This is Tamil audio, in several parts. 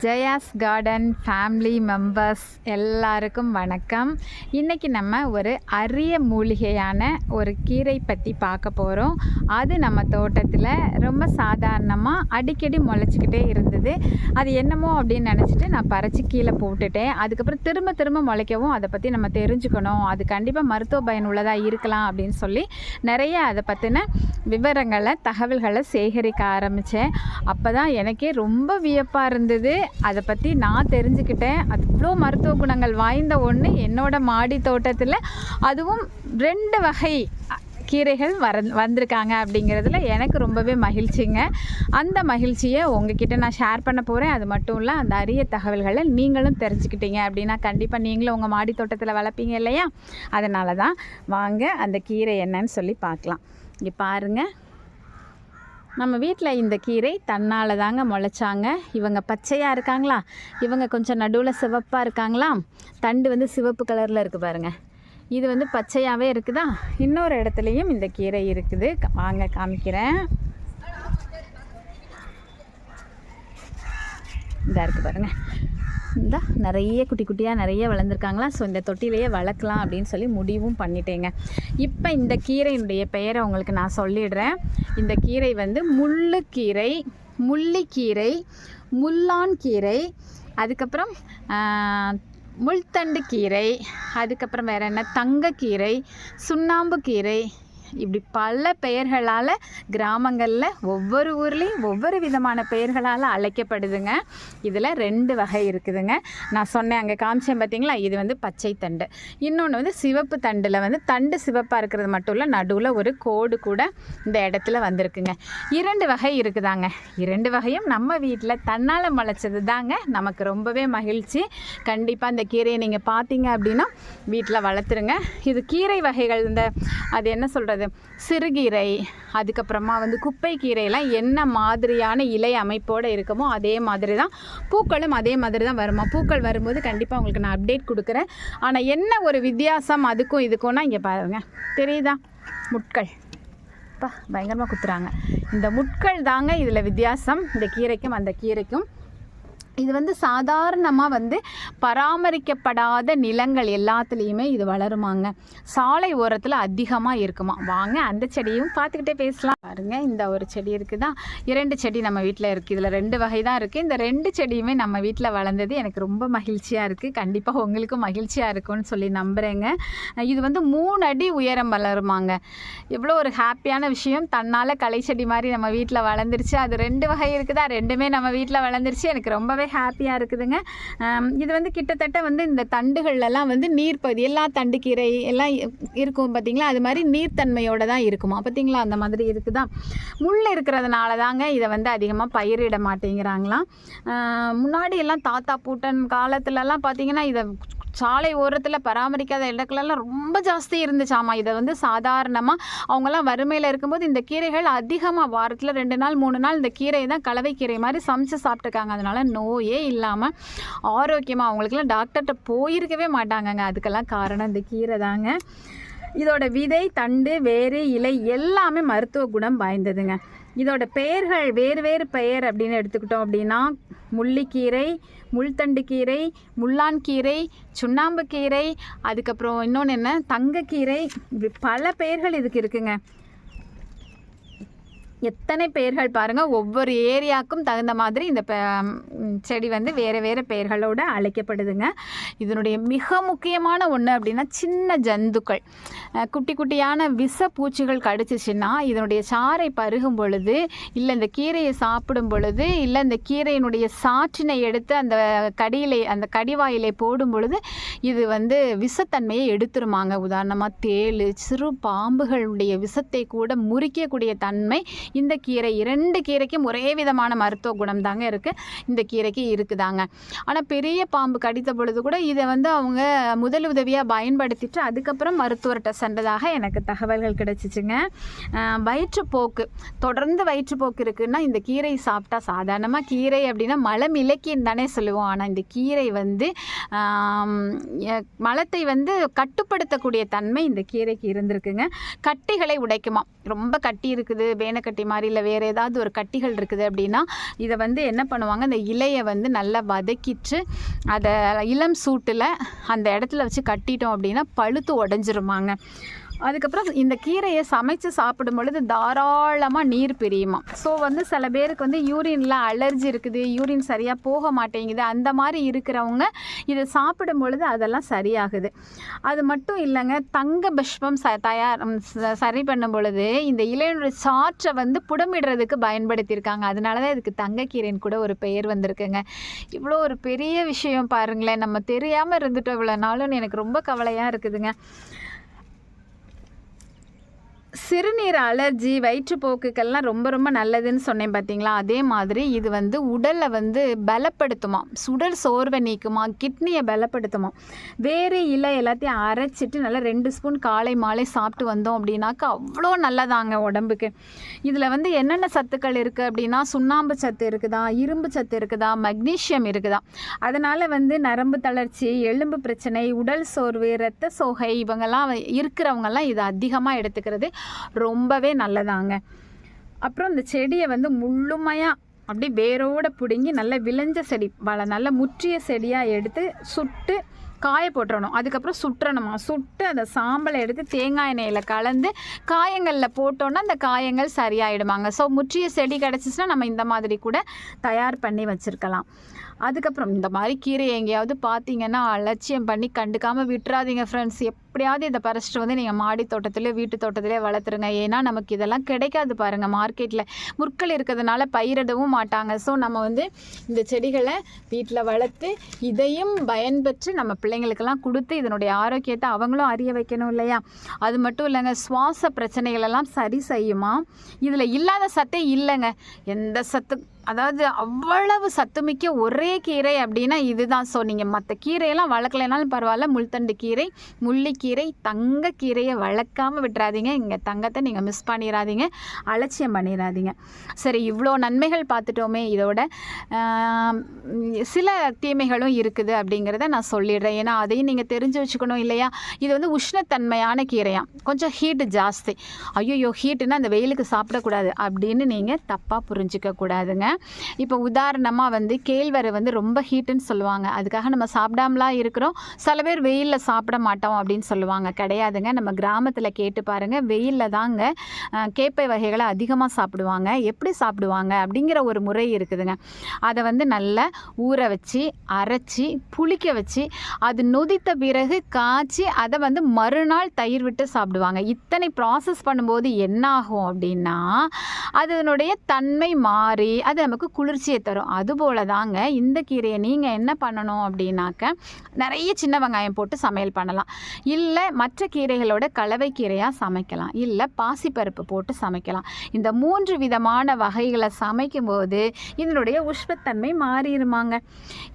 ஜெயாஸ் கார்டன் ஃபேமிலி மெம்பர்ஸ் எல்லாருக்கும் வணக்கம். இன்றைக்கி நம்ம ஒரு அரிய மூலிகையான ஒரு கீரை பற்றி பார்க்க போகிறோம் அது நம்ம தோட்டத்தில் ரொம்ப சாதாரணமாக அடிக்கடி முளைச்சிக்கிட்டே இருந்தது. அது என்னமோ அப்படின்னு நினச்சிட்டு நான் பறித்து கீழே போட்டுட்டேன். அதுக்கப்புறம் திரும்ப திரும்ப முளைக்கவும் அதை பற்றி நம்ம தெரிஞ்சுக்கணும். அது கண்டிப்பாக மருத்துவ பயனுள்ளதாக இருக்கலாம் அப்படின்னு சொல்லி நிறைய அதை பற்றின விவரங்களை தகவல்களை சேகரிக்க ஆரம்பித்தேன் அப்போ தான் எனக்கே ரொம்ப வியப்பாக இருந்தது. அதை பற்றி நான் தெரிஞ்சுக்கிட்டேன். அது மருத்துவ குணங்கள் வாய்ந்த ஒன்று என்னோட மாடி தோட்டத்தில். அதுவும் ரெண்டு வகை கீரைகள் வர வந்திருக்காங்க அப்படிங்கிறதுல எனக்கு ரொம்பவே மகிழ்ச்சிங்க. அந்த மகிழ்ச்சியை உங்ககிட்ட நான் ஷேர் பண்ண போகிறேன் அது மட்டும் இல்லை அந்த அரிய தகவல்களை நீங்களும் தெரிஞ்சுக்கிட்டீங்க அப்படின்னா கண்டிப்பாக நீங்களும் உங்கள் மாடி தோட்டத்தில் வளர்ப்பீங்க இல்லையா? அதனால தான் வாங்க அந்த கீரை என்னன்னு சொல்லி பார்க்கலாம். இங்கே பாருங்கள் நம்ம வீட்டில் இந்த கீரை தன்னால் தாங்க முளைச்சாங்க. இவங்க பச்சையாக இருக்காங்களா? இவங்க கொஞ்சம் நடுவில் சிவப்பாக இருக்காங்களா? தண்டு வந்து சிவப்பு கலரில் இருக்குது பாருங்கள் இது வந்து பச்சையாகவே இருக்குதா? இன்னொரு இடத்துலையும் இந்த கீரை இருக்குது. வாங்க காமிக்கிறேன். இதாக இருக்குது பாருங்கள் இந்த நிறைய குட்டி குட்டியாக நிறைய வளர்ந்துருக்காங்களா? ஸோ இந்த தொட்டிலையே வளர்க்கலாம் அப்படின்னு சொல்லி முடிவும் பண்ணிட்டேங்க. இப்போ இந்த கீரையினுடைய பெயரை உங்களுக்கு நான் சொல்லிடுறேன். இந்த கீரை வந்து முள்ளுக்கீரை முள்ளிக்கீரை முள்ளான் கீரை அதுக்கப்புறம் முள்தண்டு கீரை அதுக்கப்புறம் வேறு என்ன? தங்கக்கீரை சுண்ணாம்பு கீரை இப்படி பல பெயர்களால் கிராமங்களில் ஒவ்வொரு ஊர்லேயும் ஒவ்வொரு விதமான பெயர்களால் அழைக்கப்படுதுங்க. இதில் ரெண்டு வகை இருக்குதுங்க. நான் சொன்னேன் அங்கே காமிச்சேன் பார்த்தீங்களா இது வந்து பச்சை தண்டு. இன்னொன்று வந்து சிவப்பு தண்டில் வந்து தண்டு சிவப்பாக இருக்கிறது மட்டும் இல்லை நடுவில் ஒரு கோடு கூட இந்த இடத்துல வந்திருக்குங்க. இரண்டு வகை இருக்குதாங்க. இரண்டு வகையும் நம்ம வீட்டில் தன்னால் முளைச்சது தாங்க. நமக்கு ரொம்பவே மகிழ்ச்சி. கண்டிப்பாக இந்த கீரையை நீங்கள் பார்த்தீங்க அப்படின்னா வீட்டில் வளர்த்துருங்க. இது கீரை வகைகள் இந்த அது என்ன சொல்கிறது சிறுகீரை அதுக்கப்புறமா வந்து குப்பை கீரையெல்லாம் என்ன மாதிரியான இலை அமைப்போடு இருக்குமோ அதே மாதிரி தான் பூக்களும் அதே மாதிரி தான் வருமா? பூக்கள் வரும்போது கண்டிப்பாக உங்களுக்கு நான் அப்டேட் கொடுக்குறேன். ஆனால் என்ன ஒரு வித்தியாசம் அதுக்கும் இதுக்கும்னா இங்கே பாருங்க. தெரியுதா? முட்கள். அப்பா பயங்கரமாக குத்துறாங்க. இந்த முட்கள் தாங்க இதில் வித்தியாசம். இந்த கீரைக்கும் அந்த கீரைக்கும். இது வந்து சாதாரணமாக வந்து பராமரிக்கப்படாத நிலங்கள் எல்லாத்துலேயுமே இது வளருமாங்க. சாலை ஓரத்தில் அதிகமாக இருக்குமா? வாங்க அந்த செடியும் பார்த்துக்கிட்டே பேசலாம். பாருங்க இந்த ஒரு செடி இருக்குதா? இரண்டு செடி நம்ம வீட்டில் இருக்குது இதில் ரெண்டு வகை தான் இருக்குது இந்த ரெண்டு செடியுமே நம்ம வீட்டில் வளர்ந்தது எனக்கு ரொம்ப மகிழ்ச்சியாக இருக்குது கண்டிப்பாக உங்களுக்கும் மகிழ்ச்சியாக இருக்கும்னு சொல்லி நம்புகிறேங்க இது வந்து மூணு அடி உயரம் வளருமாங்க. எவ்வளோ ஒரு ஹாப்பியான விஷயம். தன்னால் களை செடி மாதிரி நம்ம வீட்டில் வளர்ந்துருச்சு. அது ரெண்டு வகை இருக்குதா? ரெண்டுமே நம்ம வீட்டில் வளர்ந்துருச்சு. எனக்கு ரொம்பவே ஹாப்பியாக இருக்குதுங்க. இது வந்து கிட்டத்தட்ட வந்து இந்த தண்டுகள்லாம் வந்து நீர்ப்பகுதி எல்லா தண்டுக்கீரை எல்லாம் இ- இருக்கும் பார்த்தீங்களா அது மாதிரி நீர்த்தன்மையோட தான் இருக்குமா? பார்த்தீங்களா அந்த மாதிரி இருக்குதா? முள் இருக்கிறதுனால தாங்க இதை வந்து அதிகமாக பயிரிட மாட்டேங்கிறாங்களாம். முன்னாடி எல்லாம் தாத்தா பூட்டன் காலத்துலலாம் பார்த்தீங்கன்னா இதை சாலை ஓரத்தில் பராமரிக்காத இடங்களெல்லாம் ரொம்ப ஜாஸ்தி இருந்துச்சாமா இதை வந்து சாதாரணமாக அவங்கெல்லாம் வறுமையில் இருக்கும்போது இந்த கீரைகள் அதிகமாக வாரத்தில் ரெண்டு நாள் மூணு நாள் இந்த கீரையை தான் கலவை கீரை மாதிரி சமைச்சு சாப்பிட்டுருக்காங்க. அதனால நோயே இல்லாமல் ஆரோக்கியமாக அவங்களுக்குலாம் டாக்டர்கிட்ட போயிருக்கவே மாட்டாங்கங்க. அதுக்கெல்லாம் காரணம் இந்த கீரை தாங்க. இதோட விதை தண்டு வேறு இலை எல்லாமே மருத்துவ குணம் வாய்ந்ததுங்க. இதோட பெயர்கள் வேறு வேறு பெயர் அப்படின்னு எடுத்துக்கிட்டோம் அப்படின்னா முள்ளிக்கீரை முள்தண்டு கீரை முள்ளான் கீரை சுண்ணாம்பு கீரை அதுக்கப்புறம் இன்னொன்று என்ன? தங்கக்கீரை இப்படி பல பெயர்கள் இதுக்கு இருக்குங்க. எத்தனை பெயர்கள் பாருங்கள் ஒவ்வொரு ஏரியாவுக்கும் தகுந்த மாதிரி இந்த செடி வந்து வேறு வேறு பெயர்களோடு அழைக்கப்படுதுங்க. இதனுடைய மிக முக்கியமான ஒன்று அப்படின்னா சின்ன ஜந்துக்கள். குட்டி குட்டியான விஷ பூச்சிகள் கடிச்சிச்சின்னா இதனுடைய சாறை பருகும் பொழுது இல்லை இந்த கீரையை சாப்பிடும் பொழுது இல்லை இந்த கீரையினுடைய சாற்றினை எடுத்து அந்த கடியிலே அந்த கடிவாயிலே போடும் பொழுது இது வந்து விஷத்தன்மையை எடுத்துருமாங்க. உதாரணமாக தேள் சிறு பாம்புகளுடைய விஷத்தை கூட முறிக்கக்கூடிய தன்மை இந்த கீரை இரண்டு கீரைக்கும் ஒரே விதமான மருத்துவ குணம் தாங்க இருக்குது இந்த கீரைக்கு இருக்குதாங்க. ஆனால் பெரிய பாம்பு கடித்த பொழுது கூட இதை வந்து அவங்க முதல் உதவியாக பயன்படுத்திட்டு அதுக்கப்புறம் மருத்துவர்கிட்ட சென்றதாக எனக்கு தகவல்கள் கிடைச்சிச்சுங்க. வயிற்றுப்போக்கு. தொடர்ந்து வயிற்றுப்போக்கு இருக்குன்னா இந்த கீரை சாப்பிட்டா சாதாரணமாக கீரை அப்படின்னா மலம் இலக்கியம் தானே சொல்லுவோம். ஆனால் இந்த கீரை வந்து எ- மலத்தை வந்து கட்டுப்படுத்தக்கூடிய தன்மை இந்த கீரைக்கு இருந்திருக்குங்க. கட்டிகளை உடைக்குமா ரொம்ப கட்டி இருக்குது வேனக்கட்டி கட்டி மாதிரி இல்லை வேறு ஏதாவது ஒரு கட்டிகள் இருக்குது அப்படின்னா இதை வந்து என்ன பண்ணுவாங்க? அந்த இலையை வந்து நல்லா வதக்கிட்டு அதை இளம் சூட்டில் அந்த இடத்துல வச்சு கட்டிட்டோம் அப்படின்னா பழுத்து உடஞ்சிருமாங்க. அதுக்கப்புறம் இந்த கீரையை சமைச்சு சாப்பிடும் பொழுது தாராளமாக நீர் பிரியுமா ஸோ வந்து சில பேருக்கு வந்து யூரின்ல அலர்ஜி இருக்குது யூரின் சரியாக போக மாட்டேங்குது அந்த மாதிரி இருக்கிறவங்க இதை சாப்பிடும் பொழுது அதெல்லாம் சரியாகுது. அது மட்டும் இல்லைங்க தங்க பஷ்பம் ச தயார் ச- சரி பண்ணும் பொழுது இந்த இலையினுடைய சாற்றை வந்து புடமிடுறதுக்கு பயன்படுத்தியிருக்காங்க. அதனால தான் இதுக்கு தங்கக்கீரைன்னு கூட ஒரு பெயர் வந்திருக்குங்க. இவ்வளோ ஒரு பெரிய விஷயம் பாருங்களேன் நம்ம தெரியாமல் இருந்துட்டோம் இவ்வளோ நாளும் எனக்கு ரொம்ப கவலையாக இருக்குதுங்க. சிறுநீர் அலர்ஜி வயிற்றுப்போக்குக்கெல்லாம் ரொம்ப ரொம்ப நல்லதுன்னு சொன்னேன் பார்த்தீங்களா அதே மாதிரி இது வந்து உடலை வந்து பலப்படுத்துமா? சுடல் சோர்வை நீக்குமா? கிட்னியை பலப்படுத்துமா? வேறு இலை எல்லாத்தையும் அரைச்சிட்டு நல்லா ரெண்டு ஸ்பூன் காலை மாலை சாப்பிட்டு வந்தோம் அப்படின்னாக்கா அவ்வளோ நல்லதாங்க உடம்புக்கு. இதில் வந்து என்னென்ன சத்துக்கள் இருக்குது அப்படின்னா சுண்ணாம்பு சத்து இருக்குதா? இரும்பு சத்து இருக்குதா? மக்னீஷியம் இருக்குதா? அதனால் வந்து நரம்பு தளர்ச்சி எலும்பு பிரச்சனை உடல் சோர்வு இரத்த சோகை இவங்கெல்லாம் இருக்கிறவங்கெல்லாம் இதை அதிகமாக எடுத்துக்கிறது. ரொம்பவே நல்லதாங்க. அப்புறம் இந்த செடியை வந்து முழுமையாக அப்படியே வேரோடு பிடுங்கி நல்ல விளைஞ்ச செடி வள நல்ல முற்றிய செடியாக எடுத்து சுட்டு காய போட்டுறணும். அதுக்கப்புறம் சுற்றணுமா சுட்டு அந்த சாம்பலை எடுத்து தேங்காய் எண்ணெயில் கலந்து காயங்களில் போட்டோன்னா அந்த காயங்கள் சரியாயிடுமாங்க. ஸோ முற்றிய செடி கிடச்சிச்சின்னா நம்ம இந்த மாதிரி கூட தயார் பண்ணி வச்சுருக்கலாம். அதுக்கப்புறம் இந்த மாதிரி கீரை எங்கேயாவது பார்த்தீங்கன்னா அலட்சியம் பண்ணி கண்டுக்காமல் விட்டுறாதீங்க ஃப்ரெண்ட்ஸ் எப்படியாவது இதை பறிச்சிட்டு வந்து நீங்கள் மாடி தோட்டத்திலே வீட்டு தோட்டத்திலே வளர்த்துருங்க. ஏன்னா நமக்கு இதெல்லாம் கிடைக்காது பாருங்கள் மார்க்கெட்டில் முற்கள் இருக்கிறதுனால பயிரிடவும் மாட்டாங்க. ஸோ நம்ம வந்து இந்த செடிகளை வீட்டில் வளர்த்து இதையும் பயன்பெற்று நம்ம பிள்ளைங்களுக்கெல்லாம் கொடுத்து இதனுடைய ஆரோக்கியத்தை அவங்களும் அறிய வைக்கணும் இல்லையா? அது மட்டும் இல்லைங்க சுவாச பிரச்சனைகளெல்லாம் சரி செய்யுமா? இதில் இல்லாத சத்தே இல்லைங்க. எந்த சத்து அதாவது அவ்வளவு சத்துமிக்க ஒரே கீரை அப்படின்னா இதுதான். ஸோ நீங்கள் மற்ற கீரையெல்லாம் வளர்க்கலைனாலும் பரவாயில்ல. முள்தண்டு கீரை முள்ளிக்கீரை தங்க கீரையை வளர்க்காம விட்டுறாதீங்க. இங்கே தங்கத்தை நீங்கள் மிஸ் பண்ணிடாதீங்க அலட்சியம் பண்ணிடாதீங்க சரி இவ்வளோ நன்மைகள் பார்த்துட்டோமே இதோட. சில தீமைகளும் இருக்குது அப்படிங்கிறத நான் சொல்லிடுறேன். ஏன்னா அதையும் நீங்கள் தெரிஞ்சு வச்சுக்கணும் இல்லையா? இது வந்து உஷ்ணத்தன்மையான கீரையாக கொஞ்சம் ஹீட்டு ஜாஸ்தி. ஐயோ ஹீட்டுன்னா அந்த வெயிலுக்கு சாப்பிடக்கூடாது அப்படின்னு நீங்கள் தப்பாக புரிஞ்சிக்க கூடாதுங்க இப்போ உதாரணமாக வந்து கேழ்வரை வந்து ரொம்ப ஹீட்டுன்னு சொல்லுவாங்க. அதுக்காக நம்ம சாப்பிடாமலாம் இருக்கிறோம். சில பேர் வெயிலில் சாப்பிட மாட்டோம் அப்படின்னு சொல்லுவாங்க. கிடையாதுங்க. நம்ம கிராமத்தில் கேட்டு பாருங்கள் வெயிலில் தாங்க கேப்பை வகைகளை அதிகமாக சாப்பிடுவாங்க. எப்படி சாப்பிடுவாங்க அப்படிங்கிற ஒரு முறை இருக்குதுங்க. அதை வந்து நல்லா ஊற வச்சு அரைச்சி புளிக்க வச்சு அது நொதித்த பிறகு காய்ச்சி அதை வந்து மறுநாள் தயிர் விட்டு சாப்பிடுவாங்க. இத்தனை ப்ராசஸ் பண்ணும்போது என்ன ஆகும் அப்படின்னா அதனுடைய தன்மை மாறி அது நமக்கு குளிர்ச்சியை தரும். அதுபோல தாங்க இந்த கீரையை நீங்கள் என்ன பண்ணணும் அப்படின்னாக்க நிறைய சின்ன வெங்காயம் போட்டு சமையல் பண்ணலாம். இல்லை மற்ற கீரைகளோட கலவை கீரையாக சமைக்கலாம். இல்லை பாசிப்பருப்பு போட்டு சமைக்கலாம். இந்த மூன்று விதமான வகைகளை சமைக்கும்போது இதனுடைய உஷ்பத்தன்மை மாறிடுமாங்க.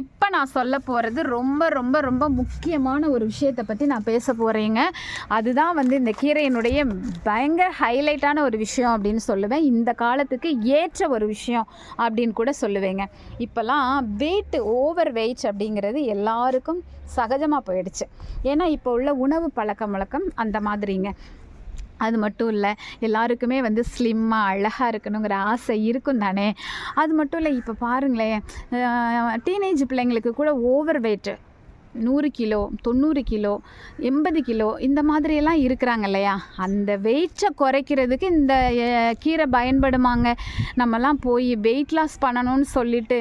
இப்போ நான் சொல்ல போகிறது ரொம்ப ரொம்ப ரொம்ப முக்கியமான ஒரு விஷயத்தை பற்றி நான் பேச போகிறேங்க அதுதான் வந்து இந்த கீரையினுடைய பயங்கர ஹைலைட்டான ஒரு விஷயம் அப்படின்னு சொல்லுவேன். இந்த காலத்துக்கு ஏற்ற ஒரு விஷயம். அப்படின்னு கூட சொல்லுவேங்க. இப்போல்லாம் வெயிட் ஓவர் வெயிட் அப்படிங்கிறது எல்லாருக்கும் சகஜமாக போயிடுச்சு. ஏன்னா இப்போ உள்ள உணவு பழக்கம் வழக்கம் அந்த மாதிரிங்க. அது மட்டும் இல்லை எல்லாருக்குமே வந்து ஸ்லிம்மாக அழகாக இருக்கணுங்கிற ஆசை இருக்கும் தானே. அது மட்டும் இல்லை இப்போ பாருங்களேன் டீனேஜ் பிள்ளைங்களுக்கு கூட ஓவர் வெயிட்டு நூறு கிலோ தொண்ணூறு கிலோ எண்பது கிலோ இந்த மாதிரியெல்லாம் இருக்கிறாங்க இல்லையா? அந்த வெயிட்டை குறைக்கிறதுக்கு இந்த கீரை பயன்படுமாங்க. நம்மலாம் போய் வெயிட் லாஸ் பண்ணணும்னு சொல்லிட்டு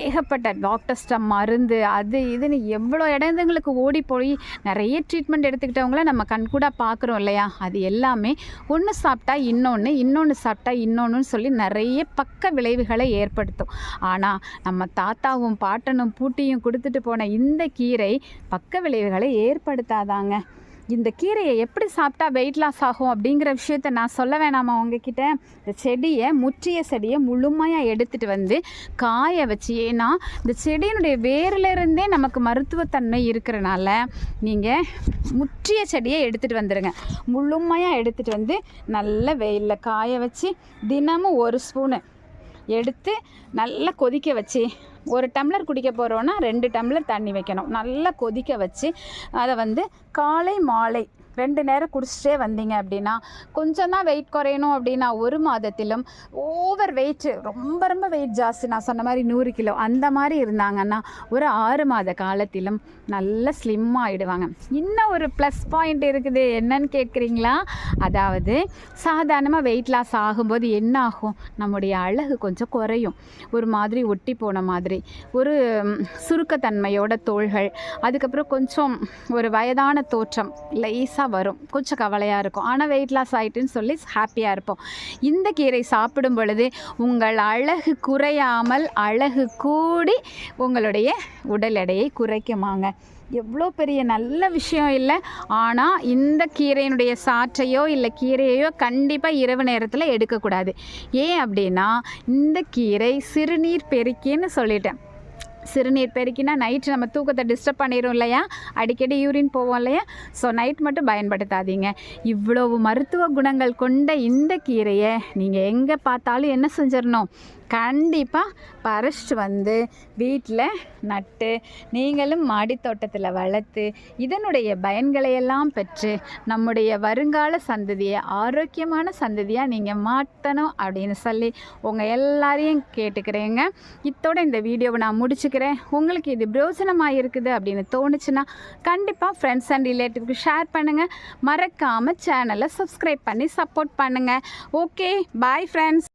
ஏகப்பட்ட டாக்டர்ஸ்ட மருந்து அது இதுன்னு எவ்வளோ இடங்களுக்கு ஓடி போய் நிறைய ட்ரீட்மெண்ட் எடுத்துக்கிட்டவங்கள நம்ம கண்கூடாக பார்க்குறோம் இல்லையா? அது எல்லாமே ஒன்று சாப்பிட்டா இன்னொன்று இன்னொன்று சாப்பிட்டா இன்னொன்றுன்னு சொல்லி நிறைய பக்க விளைவுகளை ஏற்படுத்தும். ஆனால் நம்ம தாத்தாவும் பாட்டனும் பூட்டியும் கொடுத்துட்டு போன இந்த கீரை பக்க விளைவுகளை ஏற்படுத்தாதாங்க. இந்த கீரையை எப்படி சாப்பிட்டா வெயிட் லாஸ் ஆகும் அப்படிங்கிற விஷயத்த நான் சொல்ல வேணாமா உங்ககிட்ட? இந்த செடியை முற்றிய செடியை முழுமையாக எடுத்துகிட்டு வந்து காய வச்சு ஏன்னா இந்த செடியினுடைய வேர்லேருந்தே நமக்கு மருத்துவத்தன்மை இருக்கிறனால நீங்கள் முற்றிய செடியை எடுத்துகிட்டு வந்துடுங்க முழுமையாக எடுத்துகிட்டு வந்து நல்ல வெயிலில் காய வச்சு தினமும் ஒரு ஸ்பூனு எடுத்து நல்லா கொதிக்க வச்சு ஒரு டம்ளர் குடிக்க போகிறோன்னா ரெண்டு டம்ளர் தண்ணி வைக்கணும். நல்லா கொதிக்க வச்சு அதை வந்து காலை மாலை ரெண்டு நேரம் குடிச்சிட்டே வந்தீங்க அப்படின்னா கொஞ்சம் தான் வெயிட் குறையணும் அப்படின்னா ஒரு மாதத்திலும் ஓவர் வெயிட்டு ரொம்ப ரொம்ப வெயிட் ஜாஸ்தி. நான் சொன்ன மாதிரி நூறு கிலோ. அந்த மாதிரி இருந்தாங்கன்னா ஒரு ஆறு மாத காலத்திலும் நல்ல ஸ்லிம் ஆகிடுவாங்க இன்னும் ஒரு ப்ளஸ் பாயிண்ட் இருக்குது? என்னன்னு கேட்குறீங்களா அதாவது சாதாரணமாக வெயிட் லாஸ் ஆகும்போது என்ன ஆகும் நம்முடைய அழகு கொஞ்சம் குறையும். ஒரு மாதிரி ஒட்டி போன மாதிரி ஒரு சுருக்கத்தன்மையோட தோள்கள் அதுக்கப்புறம் கொஞ்சம் ஒரு வயதான தோற்றம் லேசாக வரும். கொஞ்சம் கவலையாக இருக்கும். ஆனால் வெயிட் லாஸ் ஆகிட்டுன்னு சொல்லி ஹாப்பியாக இருப்போம். இந்த கீரை சாப்பிடும் பொழுது உங்கள் அழகு குறையாமல் அழகு கூடி உங்களுடைய உடல் எடையை குறைக்குமாங்க. எவ்வளோ பெரிய நல்ல விஷயம் இல்லை. ஆனால் இந்த கீரையினுடைய சாற்றையோ இல்லை கீரையையோ கண்டிப்பாக இரவு நேரத்தில் எடுக்கக்கூடாது. ஏன் அப்படின்னா இந்த கீரை சிறுநீர் பெருக்கின்னு சொல்லிட்டேன். சிறுநீர் பெருக்கினா நைட் நம்ம தூக்கத்தை டிஸ்டர்ப் பண்ணிடும் இல்லையா? அடிக்கடி யூரின் போவோம் இல்லையா? ஸோ நைட் மட்டும் பயன்படுத்தாதீங்க. இவ்வளவு மருத்துவ குணங்கள் கொண்ட இந்த கீரையை நீங்கள் எங்கே பார்த்தாலும் என்ன செஞ்சிடணும்? கண்டிப்பாக பறிச்சிட்டு வந்து வீட்டில் நட்டு நீங்களும் மாடித்தோட்டத்தில் வளர்த்து இதனுடைய பயன்களை எல்லாம் பெற்று நம்முடைய வருங்கால சந்ததியை ஆரோக்கியமான சந்ததியாக நீங்கள் மாற்றணும் அப்படின்னு சொல்லி உங்கள் எல்லாரையும் கேட்டுக்கிறேங்க. இத்தோட இந்த வீடியோவை நான் முடிச்சுக்கிறேன். உங்களுக்கு இது பிரயோஜனமாக இருக்குது அப்படின்னு தோணுச்சுன்னா கண்டிப்பாக ஃப்ரெண்ட்ஸ் அண்ட் ரிலேட்டிவ்க்கு ஷேர் பண்ணுங்கள் மறக்காமல் சேனலை சப்ஸ்கிரைப் பண்ணி சப்போர்ட் பண்ணுங்கள் ஓகே பாய் ஃப்ரெண்ட்ஸ்